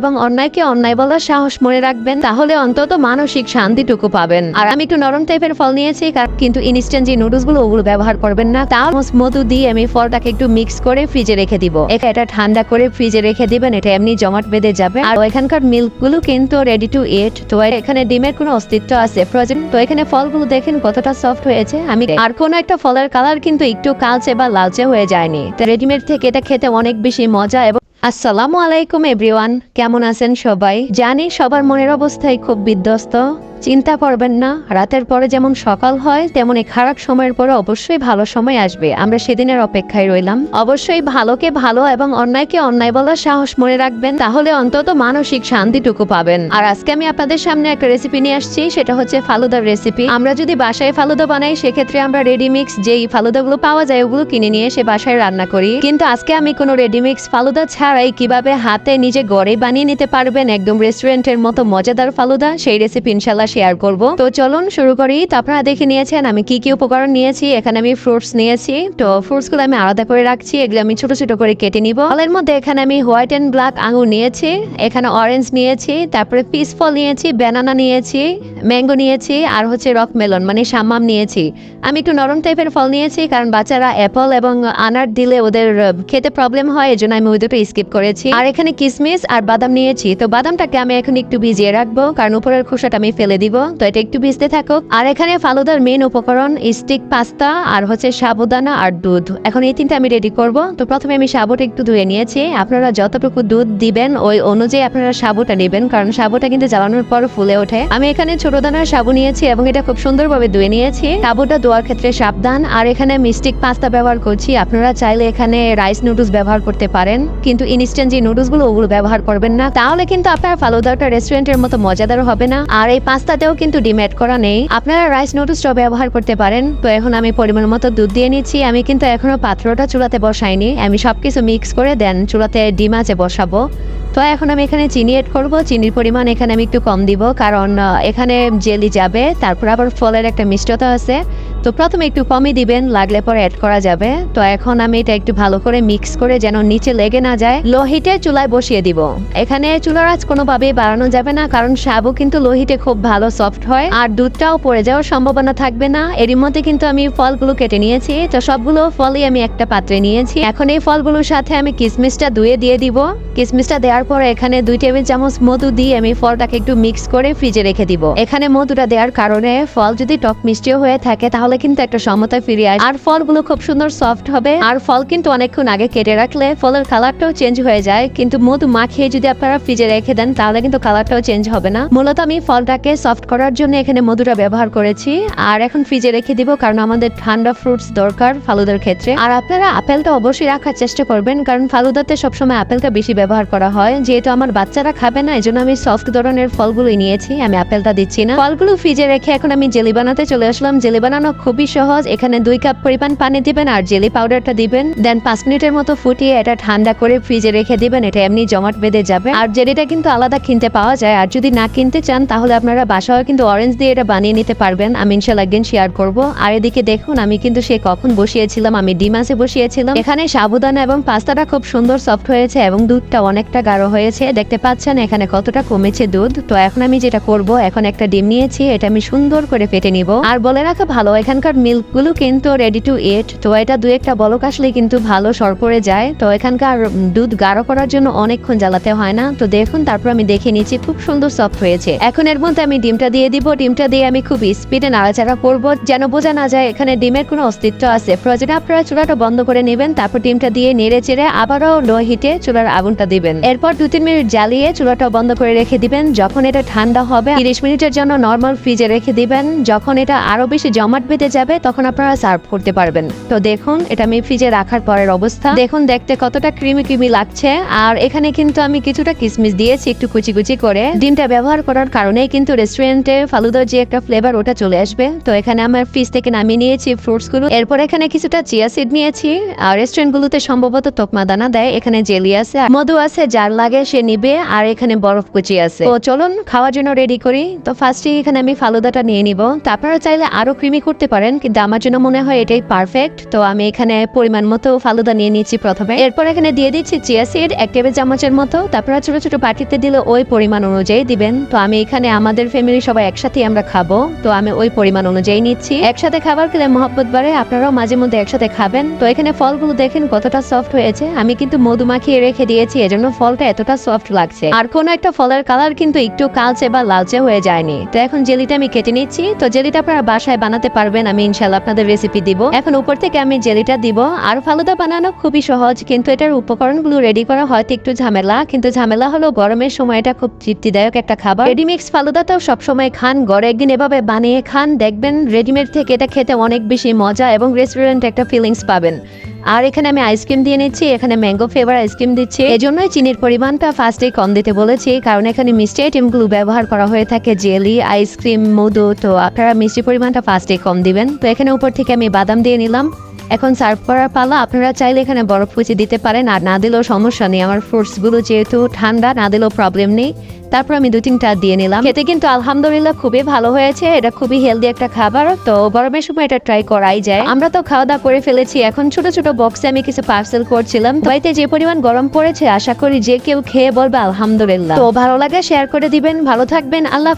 এবং অন্যায়কে অন্যায় বলার সাহস মনে রাখবেন, তাহলে অন্তত মানসিক শান্তিটুকু পাবেন। আর আমি একটু নরম টাইপের ফল নিয়েছি কিন্তু ইনস্ট্যান্ট যে নুডলসগুলো ওগুলো ব্যবহার করবেন না। তাও মধু দিয়ে আমি ফলটাকে একটু মিক্স করে ফ্রিজে রেখে দিব। এটা ঠান্ডা করে ফ্রিজে রেখে দিবেন, এটা এমনি জমাট বেঁধে যাবে। আর এখানকার মিল্কগুলো কিন্তু রেডি টু ইট তো এখানে ডিমের কোনো অস্তিত্ব আছে ফ্রোজেন তো এখানে ফলগুলো দেখেন কতটা সফট হয়েছে। আমি আর কোনো একটা ফলের কালার কিন্তু একটু কালচে বা লালচে হয়ে যায়নি। রেডিমেড থেকে এটা খেতে অনেক বেশি মজা এবং আসসালামু আলাইকুম এভরিওয়ান। কেমন আছেন সবাই? জানি সবার মনের অবস্থায় খুব বিধ্বস্ত। চিন্তা করবেন না, রাতের পরে যেমন সকাল হয়, তেমন এই খারাপ সময়ের পরে অবশ্যই ভালো সময় আসবে। আমরা সেদিনের অপেক্ষায় রইলাম। অবশ্যই ভালোকে ভালো এবং অন্যায়কে অন্যায় বলার সাহস মনে রাখবেন, তাহলে অন্তত মানসিক শান্তিটুকু পাবেন। আর আজকে আমি আপনাদের সামনে একটা রেসিপি নিয়ে আসছি, সেটা হচ্ছে ফালুদার রেসিপি আমরা যদি বাসায় ফালুদা বানাই, সেক্ষেত্রে আমরা রেডিমিক্স যেই ফালুদাগুলো পাওয়া যায়, ওগুলো কিনে নিয়ে সে বাসায় রান্না করি। কিন্তু আজকে আমি কোনো রেডিমিক্স ফালুদা ছাড়াই কীভাবে হাতে নিজে গড়ে বানিয়ে নিতে পারবেন একদম রেস্টুরেন্টের মতো মজাদার ফালুদা, সেই রেসিপি ইনশাল্লাহ শেয়ার করব। তো চলুন শুরু করি। তো আপনারা দেখে নিয়েছেন আমি কি কি উপকরণ নিয়েছি, এখানে আমি ফ্রুটস নিয়েছি। তো ফ্রুটসগুলো আমি আলাদা করে রাখছি, এগুলো আমি ছোট ছোট করে কেটে নিব। ফলের মধ্যে এখানে আমি হোয়াইট এন্ড ব্ল্যাক আঙুর নিয়েছি, এখানে অরেঞ্জ নিয়েছি, তারপরে পিস ফল নিয়েছি ব্যানানা নিয়েছি ম্যাঙ্গো নিয়েছি, আর হচ্ছে রক মেলন মানে সাম্মাম নিয়েছি। আমি একটু নরম টাইপের ফল নিয়েছি, কারণ বাচ্চারা অ্যাপল এবং আনার দিলে ওদের খেতে প্রবলেম হয়, এজন্য আমি ওই দুটো স্কিপ করেছি। আর এখানে কিসমিস আর বাদাম নিয়েছি। তো বাদামটাকে আমি এখন একটু ভিজিয়ে রাখব, কারণ উপরের খোসাটা আমি ফেলে দিব। তো এটা একটু ভিজতে থাকুক আর এখানে ফালুদার মেন উপকরণ স্টিক পাস্তা আর হচ্ছে সাবুদানা আর দুধ। এখন এই তিনটা আমি রেডি করব। তো প্রথমে আমি সাবুটা একটু ধুয়ে নিয়েছি। আপনারা যতটুকু দুধ দিবেন, ওই অনুযায়ী আপনারা সাবুটা নেবেন, কারণ সাবুটা কিন্তু জ্বালানোর পর ফুলে ওঠে। আমি এখানে ছোট দানার সাবু নিয়েছি এবং এটা খুব সুন্দরভাবে ধুয়ে নিয়েছি। সাবুটা ধোয়ার ক্ষেত্রে সাবধান। আর এখানে মিস্টিক পাস্তা ব্যবহার করছি। আপনারা চাইলে এখানে রাইস নুডলস ব্যবহার করতে পারেন। কিন্তু ইনস্ট্যান্ট যে নুডলসগুলো, ওগুলো ব্যবহার করবেন না। তাহলে কিন্তু আপনার ফালুদাটা রেস্টুরেন্টের মতো মজাদার হবে না। আর এই পাস্তাতেও কিন্তু ডিম এড করা নেই। আপনারা রাইস নুডলসটাও ব্যবহার করতে পারেন। তো এখন আমি পরিমাণ মতো দুধ দিয়ে নিচ্ছি। আমি কিন্তু এখনও পাত্রটা চুলাতে বসাইনি। আমি সবকিছু মিক্স করে দেন, চুলাতে ডিম আছে বসাবো। তো এখন আমি এখানে চিনি এড করব। চিনির পরিমাণ এখানে আমি একটু কম দিব। কারণ এখানে জেলি যাবে। তারপর আবার ফলের একটা মিষ্টতা আছে। তো প্রথমে একটু কমই দিবেন, লাগলে পরে অ্যাড করা যাবে। তো এখন আমি এটা একটু ভালো করে মিক্স করে যেন নিচে লেগে না যায় লো হিটে চুলায় বসিয়ে দিব। এখানে চুলার আঁচ কোনোভাবেই বাড়ানো যাবে না, কারণ সাবু কিন্তু লো হিটে খুব ভালো সফট হয়, আর দুধটাও পড়ে যাওয়ার সম্ভাবনা থাকবে না। এরই মধ্যে কিন্তু আমি ফলগুলো কেটে নিয়েছি, তো সবগুলো ফলই আমি একটা পাত্রে নিয়েছি। এখন এই ফলগুলোর সাথে আমি কিসমিসটা ধুয়ে দিয়ে দিব। কিসমিসটা দেওয়ার পর এখানে দুই টেবিল চামচ মধু দিয়ে আমি ফলটাকে একটু মিক্স করে ফ্রিজে রেখে দিব। এখানে মধুটা দেওয়ার কারণে ফল যদি টক মিষ্টিও হয়ে থাকে, তাহলে কিন্তু একটা সমতায় ফিরে আসে আর ফলগুলো খুব সুন্দর সফট হবে। আর ফল কিন্তু অনেকক্ষণ আগে কেটে রাখলে ফলের কালারটাও চেঞ্জ হয়ে যায়। কিন্তু মধু মাখিয়ে যদি আপনারা ফ্রিজে রেখে দেন, তাহলে কিন্তু কালারটাও চেঞ্জ হবে না। মূলত আমি ফলটাকে সফট করার জন্য এখানে মধুটা ব্যবহার করেছি। আর এখন ফ্রিজে রেখে দিব কারণ আমাদের ঠান্ডা ফ্রুটস দরকার ফালুদার ক্ষেত্রে। আর আপনারা আপেলটা অবশ্যই রাখার চেষ্টা করবেন, কারণ ফালুদাতে সবসময় আপেলটা বেশি ব্যবহার করা হয়। যেহেতু আমার বাচ্চারা খাবে না, এজন্য আমি সফট ধরনের ফলগুলোই নিয়েছি। আমি আপেলটা দিচ্ছি না। ফলগুলো ফ্রিজে রেখে এখন আমি জেলি বানাতে চলে আসলাম। জেলি বানানো খুবই সহজ। এখানে দুই কাপ পরিমাণ পানি দিবেন আর জেলি পাউডারটা দিবেন। দেন পাঁচ মিনিটের মতো ফুটিয়ে এটা ঠান্ডা করে ফ্রিজে রেখে দিবেন। এটা এমনি জমাট বেঁধে যাবে। আর জেলিটা কিন্তু আলাদা কিনতে পাওয়া যায়। আর যদি না কিনতে চান, তাহলে আপনারা বাসায় কিন্তু অরেঞ্জ দিয়ে এটা বানিয়ে নিতে পারবেন। আমি ইনশাল্লাহ একদিন শেয়ার করব। আর এদিকে দেখুন, আমি কিন্তু সে কখন বসিয়েছিলাম, আমি ডিম মাছে বসিয়েছিলাম। এখানে সাবুদানা এবং পাস্তাটা খুব সুন্দর সফট হয়েছে এবং দুধটা অনেকটা গাঢ় হয়েছে। দেখতে পাচ্ছেন এখানে কতটা কমেছে দুধ। তো এখন আমি যেটা করব, এখন একটা ডিম নিয়েছি, এটা আমি সুন্দর করে ফেটে নিব। আর বলে রাখা ভালো এখানকার মিল্কগুলো কিন্তু রেডি টু ইট তো এটা দু একটা বলক আসলে কিন্তু ভালো সর পড়ে যায়। তো এখানকার দুধ গাঢ় করার জন্য অনেকক্ষণ জ্বালাতে হয় না। তো দেখুন, তারপর আমি দেখে নিচ্ছি, খুব সুন্দর সফট হয়েছে। এখন এর মধ্যে আমি ডিমটা দিয়ে দিব। ডিমটা দিয়ে আমি খুব স্পিডে নাড়াচাড়া করব। যেন বোঝা না যায়, এখানে ডিমের কোনো অস্তিত্ব আছে। প্রয়োজনে আপনারা চুলাটা বন্ধ করে নেবেন, তারপর ডিমটা দিয়ে নেড়ে চেড়ে আবারও লো হিটে চুলার আগুনটা দিবেন। এরপর দু তিন মিনিট জ্বালিয়ে চুলাটা বন্ধ করে রেখে দিবেন। যখন এটা ঠান্ডা হবে, তিরিশ মিনিটের জন্য নর্মাল ফ্রিজে রেখে দিবেন। যখন এটা আরও বেশি জমাট যাবে, তখন আপনারা সার্ভ করতে পারবেন। তো দেখুন, এটা আমি ফ্রিজে রাখার পরের অবস্থা। দেখুন, দেখতে কতটা ক্রিমি ক্রিমি লাগছে। আর এখানে কিন্তু আমি কিছুটা কিসমিস দিয়েছি, একটু কুচি কুচি করে। ডিমটা ব্যবহার করার কারণেই কিন্তু রেস্টুরেন্টে ফালুদার যে একটা ফ্লেভার ওটা চলে আসবে। তো এখানে আমার ফ্রিজ থেকে নামিয়ে নিয়েছি ফ্রুটসগুলো এরপর এখানে কিছুটা চিয়া সিড নিয়েছি। আর রেস্টুরেন্ট গুলোতে সম্ভবত তোকমা দানা দেয়। এখানে জেলি আছে, মধু আছে, যার লাগে সে নিবে। আর এখানে বরফ কুচি আছে। তো চলুন, খাওয়ার জন্য রেডি করি। তো ফার্স্টে এখানে আমি ফালুদাটা নিয়ে নিব। তো আপনারা চাইলে আরও ক্রিমি করতে পারেন, কিন্তু আমার জন্য মনে হয় এটাই পারফেক্ট তো আমি এখানে পরিমাণ মতো ফালুদা নিয়ে নিচ্ছি প্রথমে। এরপর এখানে দিয়ে দিচ্ছি চিয়া সিড এক টেবিল চামচের মতো। তারপর ছোট ছোট বাটিতে দিলে ওই পরিমাণ অনুযায়ী দিবেন। তো আমি এখানে আমাদের ফ্যামিলি সবাই একসাথে আমরা খাব। তো আমি ওই পরিমাণ অনুযায়ী নিচ্ছি। একসাথে খাবার খেলে মহব্বত বাড়ে, আপনারাও মাঝে মধ্যে একসাথে খাবেন। তো এখানে ফলগুলো দেখেন কতটা সফট হয়েছে। আমি কিন্তু মধু মাখিয়ে রেখে দিয়েছি, এজন্য ফলটা এতটা সফট লাগছে। আর কোনো একটা ফলের কালার কিন্তু একটু কালচে বা লালচে হয়ে যায়নি। তো এখন জেলিটা আমি কেটে নিচ্ছি। তো জেলিটা আপনারা বাসায় বানাতে পারবেন। আমি ইনশাল্লাহ আপনাদের রেসিপি দিব। এখন উপর থেকে আমি জেলিটা দিব। আর ফালুদা বানানো খুবই সহজ, কিন্তু এটার উপকরণগুলো রেডি করা হয়তো একটু ঝামেলা। কিন্তু ঝামেলা হলো গরমের সময় এটা খুব তৃপ্তিদায়ক একটা খাবার। রেডিমিক্স ফালুদাটাও সবসময় খান গড়ে একদিন এভাবে বানিয়ে খান। দেখবেন রেডিমেড থেকে এটা খেতে অনেক বেশি মজা এবং রেস্টুরেন্ট একটা ফিলিংস পাবেন। আর এখানে আমি আইসক্রিম দিয়ে নিচ্ছি, এখানে ম্যাঙ্গো ফ্লেভার আইসক্রিম দিচ্ছি। এজন্যই চিনির পরিমাণটা ফার্স্টে কম দিতে বলেছি, কারণ এখানে মিষ্টি আইটেমগুলো ব্যবহার করা হয়ে থাকে, জেলি আইসক্রিম মধু, তো আপনারা মিষ্টি পরিমাণটা ফার্স্টে কম দিবেন। তো এখানে উপর থেকে আমি বাদাম দিয়ে নিলাম। এখন সার্ভ করার পালা, আপনারা চাইলে এখানে বরফ কুচি দিতে পারেন, আর না দিলেও সমস্যা নেই। আমার ফ্রুটসগুলো যেহেতু ঠান্ডা, না দিলেও প্রবলেম নেই। তারপর আমি দু তিনটা দিয়ে নিলাম। খেতে কিন্তু আলহামদুলিল্লাহ খুবই ভালো হয়েছে। এটা খুবই হেলদি একটা খাবার। তো গরমের সময় এটা ট্রাই করাই যায়। আমরা তো খাওয়া দাওয়া করে ফেলেছি। এখন ছোট ছোট বক্সে আমি কিছু পার্সেল করছিলাম। বাড়িতে যে পরিমাণ গরম পড়েছে, আশা করি যে কেউ খেয়ে বলবে আলহামদুলিল্লাহ। তো ভালো লাগে শেয়ার করে দিবেন। ভালো থাকবেন। আল্লাহ